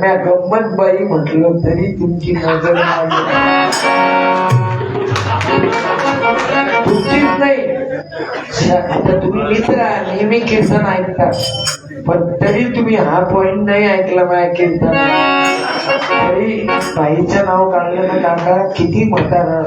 म्या गंमत बाई म्हटलं तरी तुमची नजर तुमचीच नाही. आता तुम्ही मित्र नेहमी कीर्तन ऐकता पण तरी तुम्ही हा पॉइंट नाही ऐकला माझ्या कीर्तन तरी बाईचं नाव काढलं ना काका किती म्हणताना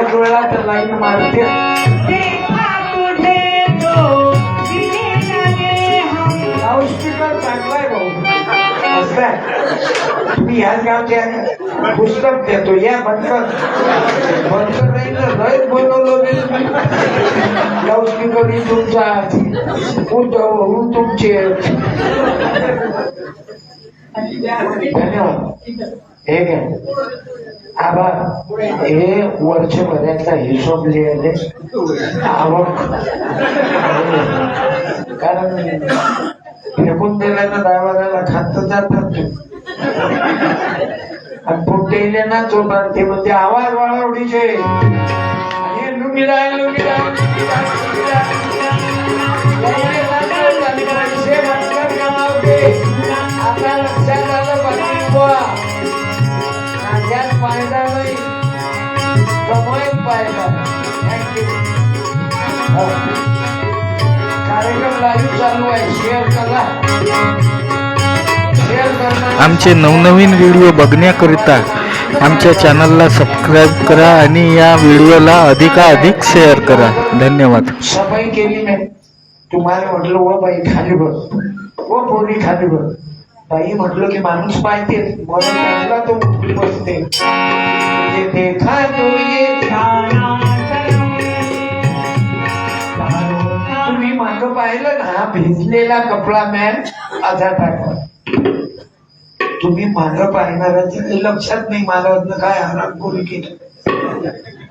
एक वेळा तर लाईन मारते. मस्त तुम्ही ह्याच गावच्या पुस्तक देतो या बनकर बनकर नाही तर लयच बनवलं बे तुम्ही. लाऊडस्पीकर ही तुमचा उठ- तुमचे धन्यवाद. हे काय आभार हे वर्षभराचा हिशोब लिहिले आवक कारण फेकून दिल्यानं दहा खात जातात आणि फुटेले ना चोटात ते म्हणजे आवाज वाळवडीचे आणि लुंगीडाय आता लक्षात आलं पाहिजे फायदा नाही. कमाईत फायदा कार्यक्रम लाईव्ह चालू आहे. शेअर शेअर करा. आमचे नवनवीन व्हिडिओ बघण्याकरिता आमच्या चॅनलला सबस्क्राईब करा आणि या व्हिडिओला अधिकाधिक शेअर करा. धन्यवाद. सफाई केली नाही. तुम्हाला म्हटलं व बाई खाली बघ. व पोरी खाली बघ. बाई म्हटलं की माणूस पाहिजे. म्हणून म्हटला तो बसते. देखा तो ये खाना पाहिलं ना भिजलेला कपडा मॅन असा टाकला तुम्ही माग पाहणाऱ्याचं काही लक्षात नाही मला काय आराम करू केलं.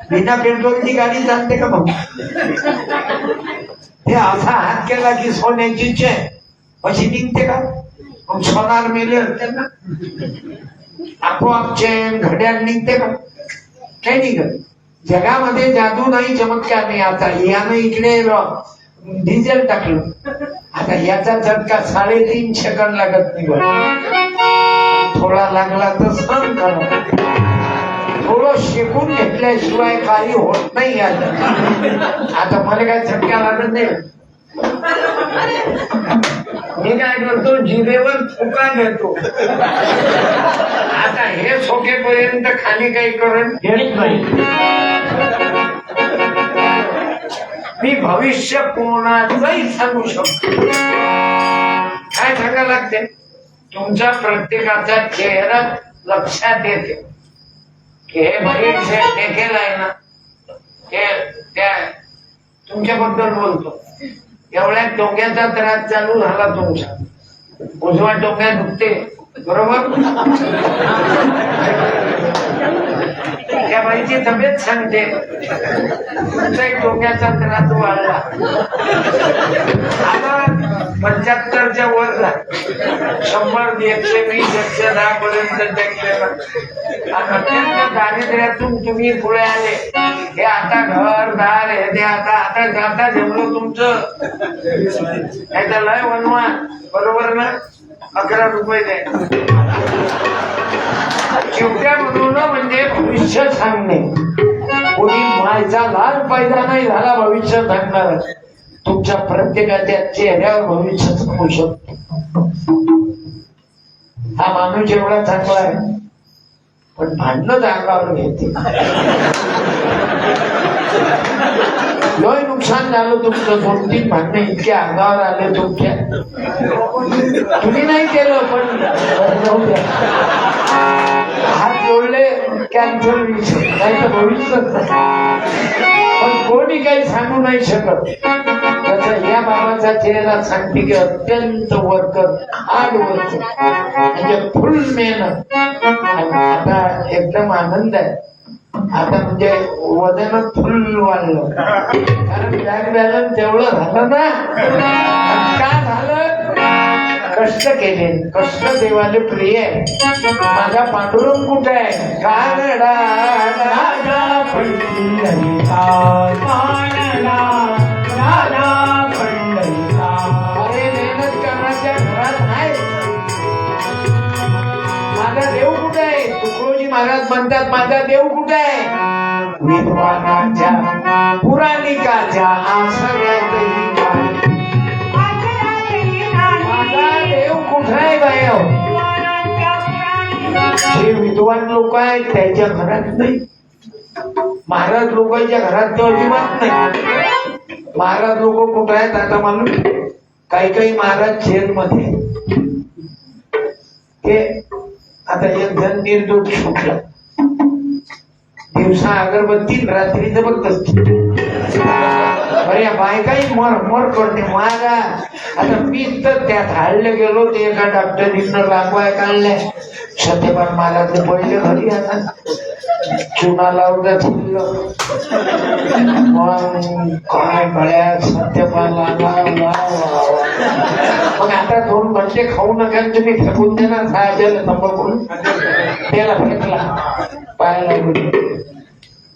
बिना पेट्रोलची गाडी चालते का भाऊ? हे असा हात केला की सोन्याची चेन. अशी निघते का? मग सोनार मेले होते ना? आपोआप चेन घड्याळ निघते का? काही निघत जगामध्ये जादू नाही चमत्कार नाही. आता यानं इकडे डिझेल टाकलं. आता याचा झटका साडेतीन सेकंद लागत नाही थोडा लागला तर सहन करा. थोडं शिकून घेतल्याशिवाय काही होत नाही आता आता मला काय झटका लागत नाही? मी काय करतो? जिरेवर फुका घेतो आता हे सोकेपर्यंत खाली काही करत घेत नाही. मी भविष्य कोणाचंही सांगू शकतो. काय सांगायला लागते? तुमच्या प्रत्येकाचा चेहरा लक्षात येते की हे भविष्य देखील आहे ना? हे त्या तुमच्याबद्दल बोलतो. एवढ्या डोक्याचा त्रास चालू झाला तुमचा. उजवा डोक्यात दुखते बरोबर? माझी तब्येत सांगते. तुमचा डोक्याचा त्रास वाढला. आता पंच्याहत्तरच्या वर शंभर एकशे वीस एकशे दहा पर्यंत अत्यंत दारिद्र्यातून तुम्ही पुढे आले. हे आता घर दार हे ते आता आता आता जमलं तुमचं. याचा लय वनवा बरोबर ना? अकरा रुपये द्या. चिवट्या म्हणून म्हणजे भविष्य सांगणे. कोणी माझा लाल पैदा नाही झाला भविष्य सांगणार. तुमच्या प्रत्येकाच्या चेहऱ्यावर भविष्य सांगू शकतो. हा माणूस एवढा चांगला आहे पण भांडणं जागावर घेते. लय नुकसान झालं तुमचं दोन तीन भांडणे इतके अंगावर आले तुमच्या तुम्ही नाही केलं पण हात जोडले कॅन्सर नाही तर भविष्य पण कोणी काही सांगू नाही शकत तसं या बाबाचा चेहरा सांगते की अत्यंत वर्कर हार्ड वर्कर म्हणजे फुल मेहनत आता एकदम आनंद आहे आता म्हणजे वजन फुल वाढलं. कारण बँक बॅलन्स तेवढं झालं ना का झालं? कष्ट केले. कष्ट देवाले प्रिय माझा पांडुरंग कुठे आहे? कानडा. माझा देव मेहनत महाराज म्हणतात माझा देव कुठे आहे? विद्वानाच्या पुराणिकाच्या. माझा देव कुठे आहे विद्वान लोक आहेत त्याच्या घरात नाही. महाराज लोकांच्या घरात तर अजिबात नाही. महाराज लोक कुठे आहेत आता मालूम? काही काही महाराज जेलमध्ये. ते आता एक जण निर्दोष सुटला दिवसा अगरबत्ती रात्री जबरदस्त. बऱ्या बायकाही मर मर करते मारा. आता मी तर त्यात हाडलं गेलो ते एका डॉक्टरीनं लागवाय काढल्या सत्यपान महाराज पहिले घरी आता चुना लावलं ठेवलं मग काय गळ्यात सत्यपान लागला मग म्हणजे खाऊ नका तुम्ही फेकून देणार सायाच्याला तंबाखून त्याला फेकला. पायाला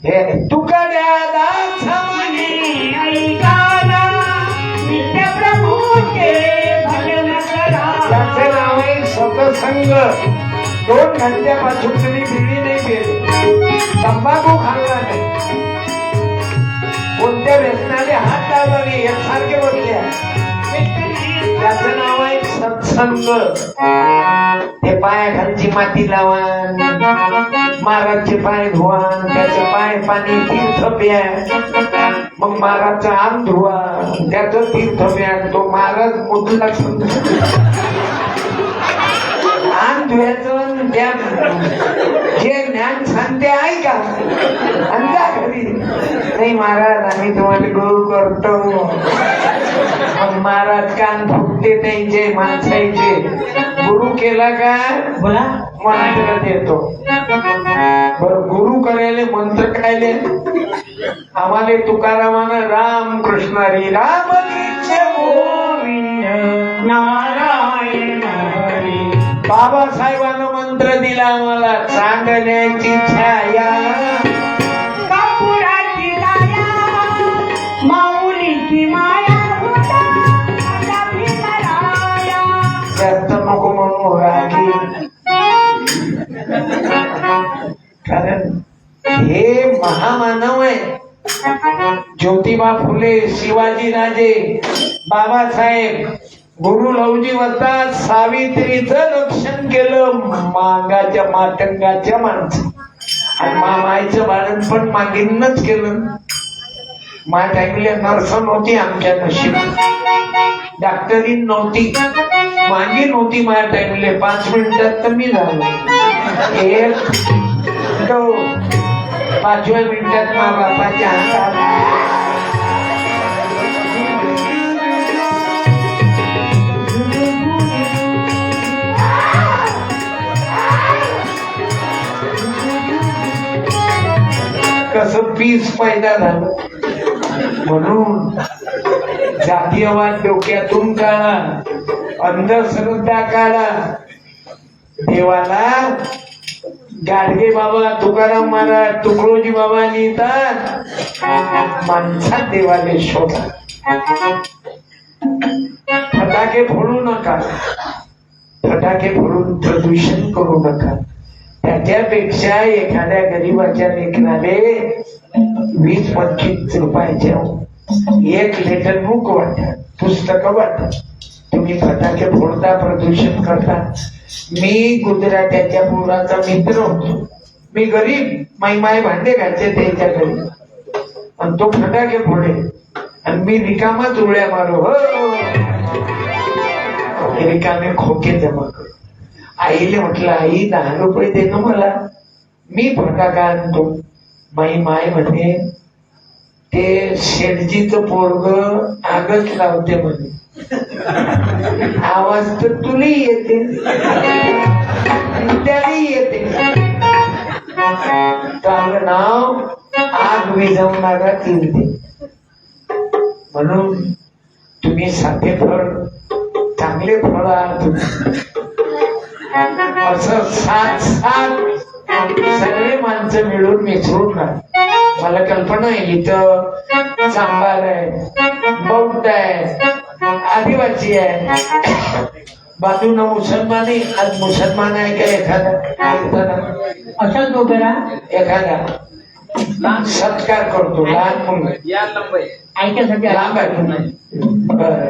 हे तुकड्या त्याचे नाव आहे सतसंग. दोन घंट्यापासून तुम्ही बिडी नाही केली तंबाखू खाल्ला नाही. कोणत्या व्यसनाने हात लावला नाही यासारखे बसले आहे. सत्संग ते पायाखालची माती लावान महाराजचे पाय धुवान त्याचे पाय पाणी तीर्थ प्या मग महाराजचा अंग धुवा त्याचं तीर्थ प्या तो महाराज मुदला अंग धुवायचं आणि त्या जे ज्ञान सांगते ऐका आणि जा घरी नाही महाराज आम्ही तुम्हाला गुरु करतो मग महाराज कान फुटते त्यांचे माणसाचे गुरु केला का? बोला. मंत्र देतो. बर गुरु करायले मंत्र कायले? आम्हाला तुकारामानं राम कृष्ण हरी राम नारायण हरी. बाबासाहेबानं मंत्र दिला आम्हाला चांगल्याची छाया. मानव आहे. ज्योतिबा फुले शिवाजी राजे बाबासाहेब गुरु लवजी वतात सावित्रीचं रक्षण केलं मागाच्या मातंगाच्या माणसं. आणि मामाईचं बाळण पण मागीनच केलं. मा टाईमला नर्स नव्हती आमच्या नशीब. डॉक्टरी नव्हती. मागे नव्हती माझ्या टाइमले पाच मिनिटात तर मी झालो. एक दोन. पाचव्या मिनिटात माझ्या बापाच्या हातात कसं पीस पैदा झालं? म्हणून जातीयवाद डोक्यातून काढा अंधश्रद्धा काढा. देवाला गाडगे बाबा तुकाराम महाराज तुकडोजी बाबा लिहितात. माणसात देवाले शोधा. फटाके फोडू नका. फटाके फोडून प्रदूषण करू नका. त्याच्यापेक्षा एखाद्या गरीबाच्या लेखनाने वीस पंचवीस रुपयाच्या एक लेटर बुक वाटा पुस्तक वाटा तुम्ही फटाके फोडता प्रदूषण करता. मी गुजरात्याच्या मुलाचा मित्र होतो. मी गरीब माई माय भांडे घालचे त्याच्या घरी आणि तो फटाके फोडे. आणि मी रिकामाच उड्या मारू हो. रिकामे खोके जमा आईले म्हटलं आई दहा रुपये दे ना मला. मी फटाका आणतो. माई माय म्हणे ते शेटजीच पोरग आगच लावते म्हणे. आवाज तर तुलाही येते. आणि त्यालाही येते. चांगलं नाव आग विझवणारा कीर्ती म्हणून तुम्ही साधे फळ चांगले फळ आहात तुम्ही. असं सात सात सगळे माणसं मिळून मिसळून ना मला कल्पना आहे इथं सांबार आहे बौद्ध आहे आदिवासी आहे. बाजूनं मुसलमान आहे आज मुसलमान आहे का एखादा? एखादा असंच राहा एखादा सत्कार करतो लहान मुलं ऐकायसाठी लांब बरं.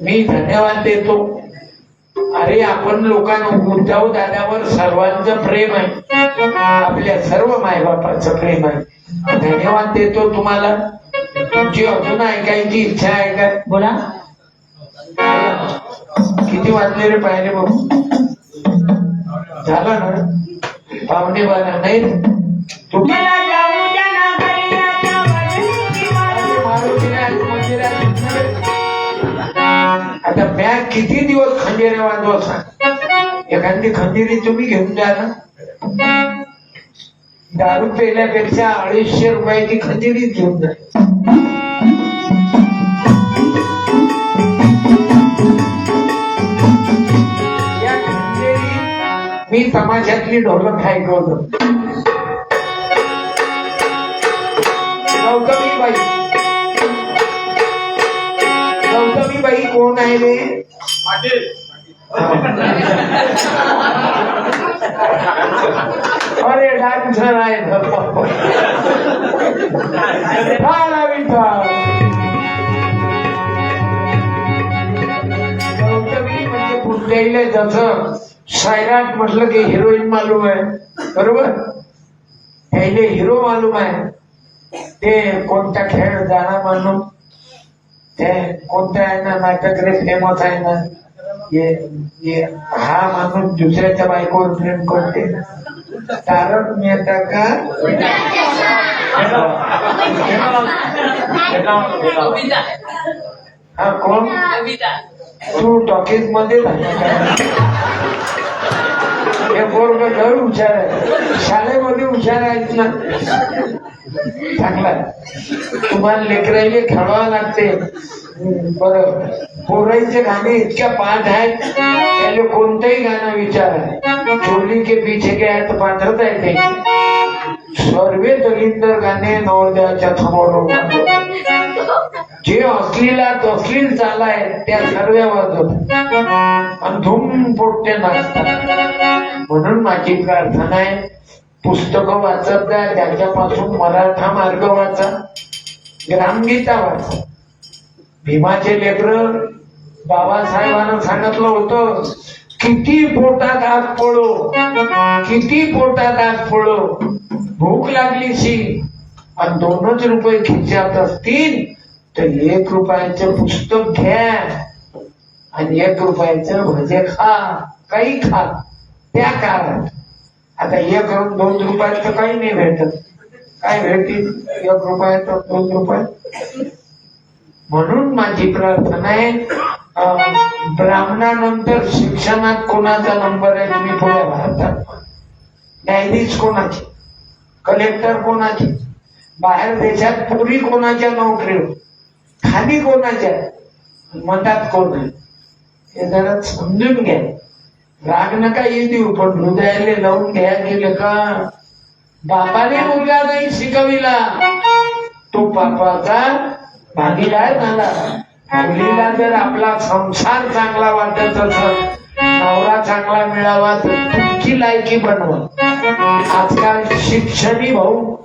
मी धन्यवाद देतो. अरे आपण लोकांना उद्धव दादावर सर्वांचं प्रेम आहे. आपल्या सर्व मायबापाचं प्रेम आहे. धन्यवाद देतो तुम्हाला. तुमची अजून ऐकायची इच्छा आहे का? बोला. किती वाजले रे पाहिले बघू? झालं ना पावणे बारा नाही आता बॅग किती दिवस खंडेरे वाजवा सांग एखादी खंदिरी तुम्ही घेऊन जा ना. दारू पेल्यापेक्षा अडीचशे रुपयाची खंजिरी घेऊन जाईल. या मी तमाशातली ढोलक ऐकवतो गौतमी बाई गौतमी बाई कोण आहे रे? अरे डान्सर आहे म्हणजे कुठल्याही जसं सैराट म्हटलं की हिरोईन मालूम आहे. बरोबर? पहिले हिरो मालूम आहे. ते कोणता खेळ जाणार मालूम? ते कोणत्या आहे ना नाटक रे फेमस आहे ना? हा माणूस दुसऱ्याच्या बायकोवर प्रेम करते. तारक मेहता का? हा कोण? तू टॉकीजमध्ये हे पोरग लय हुशार आहे. शाळेमध्ये हुशार आहेत ना. चांगला तुम्हाला लेकराईले खेळावं लागते. बर. पोराईचे गाणे इतक्या पाठ आहेत त्याला कोणतंही गाणं विचार. चोली के पीछे के आहेत पात्रता येते. सर्वे दलिंदर गाणे नवोदयाच्या समोर. जे अश्लीलात अश्लील चालाय त्या सर्व वाजवत आणि धूम पोटते नाचतात. म्हणून माझी प्रार्थना आहे पुस्तकं वाचत जा त्याच्यापासून मराठा मार्ग वाचा ग्रामगीता वाचा. भीमाचे लेकर बाबासाहेबांना सांगितलं होतं किती पोटात आग पडो किती पोटात आग पडो भूक लागली शी. आणि दोनच रुपये खिशात असतील तर एक रुपयाचं पुस्तक घ्या आणि एक रुपयाचं भजे खा. काही खा. त्या काळात. आता एक दोन रुपयाचं काही नाही भेटत. काय भेटतील? एक रुपयाचं दोन रुपये? म्हणून माझी प्रार्थना आहे अं, ब्राह्मणानंतर शिक्षणात कोणाचा नंबर आहे तुम्ही पुढे भारतात न्यायाधीश कोणाची? कलेक्टर कोणाची? बाहेर देशात पुरी कोणाच्या नोकरीवर खाली कोणाच्या? मतात कोण आहे? हे जरा समजून घ्या. राग नका ये देऊ पण हृदयाला लावून घ्या गेलं का? बापाने मुलगा नाही शिकविला. तो बापाचा भागीदार झाला. मुलीला जर आपला संसार चांगला वाटत असेल नवरा चांगला मिळावा तर तुमची लायकी बनवा. आजकाल शिक्षणी भाऊ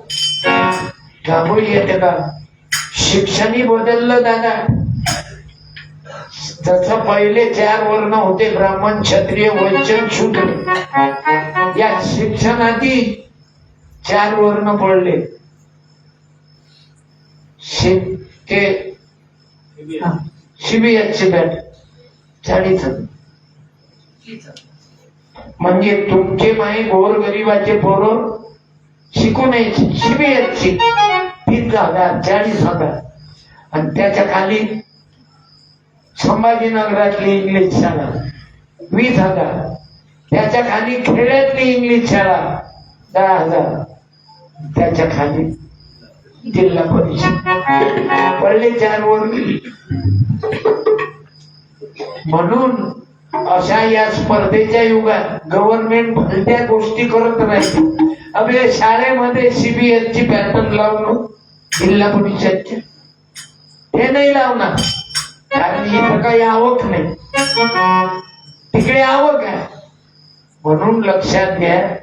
घाबरून येते का? शिक्षणी बदललं दादा. जसं पहिले चार वर्ण होते ब्राह्मण क्षत्रिय वैश्य शूद्र. या शिक्षणाची चार वर्ण पडले. ते सीबीएसची बॅट चाळीस म्हणजे तुमचे माई गोर गरीबाचे पोरं शिकू नये सीबीएसची तीस हजार चाळीस हजार. आणि त्याच्याखाली संभाजीनगरातली इंग्लिश शाळा वीस हजार. त्याच्याखाली खेड्यातली इंग्लिश शाळा दहा हजार. त्याच्याखाली जिल्हा परिषद पडले चार म्हणून अशा या स्पर्धेच्या युगात गव्हर्नमेंट भलत्या गोष्टी करत राहील आपल्या शाळेमध्ये सीबीएस ची पॅटर्न लावणं जिल्हा परिषदचे हे नाही लावणार. कारण इथं काही आवक नाही. तिकडे आवक आहे. म्हणून लक्षात घ्या.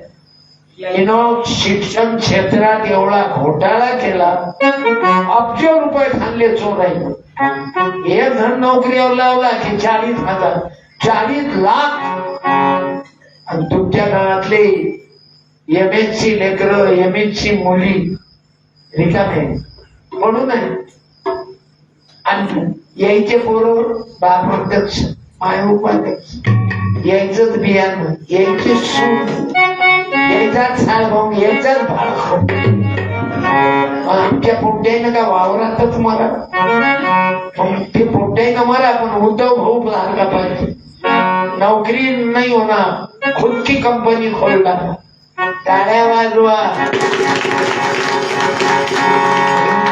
शिक्षण क्षेत्रात एवढा घोटाळा केला. अब्ज रुपये खाल्ले चोराई. हे धन नोकरीवर लावला की चाळीस हजार. चाळीस लाख. आणि तुमच्या काळातले एम एस सी लेकर एम एस सी मुली रिकामे म्हणून आहे. आणि यायचे पोरं बापाध्यक्ष माय उपाध्यक्ष. यायचंच बियाणं यायची सूट यायचाच साळभाऊ यायचाच भाडखो आमच्या पोट्यानं का वावरातच मारा. मग ते पोट्यानं मला पण उद्धव भाऊ सारखा पाहिजे. नोकरी नाही होणार खुदची कंपनी खोलला टाळ्या वाजवा.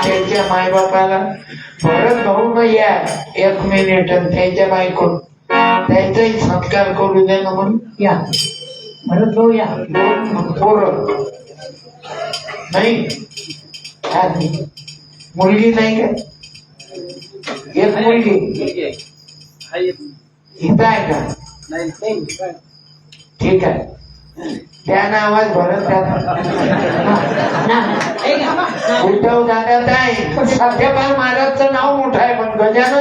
त्यांच्या मायबापाला परत भाऊ न या एक मिनिट त्यांच्या त्याच्या बायको त्याचाही सत्कार करू द्या ना म्हणून या. भरत भाऊ या. पोरं नाही. आधी. मुलगी नाही का? एक मुलगी. इथं आहे का? ठीक आहे. त्या नावात भरत उद्धव दादा आहे सत्यपाल महाराजचं नाव मोठं आहे पण गजानन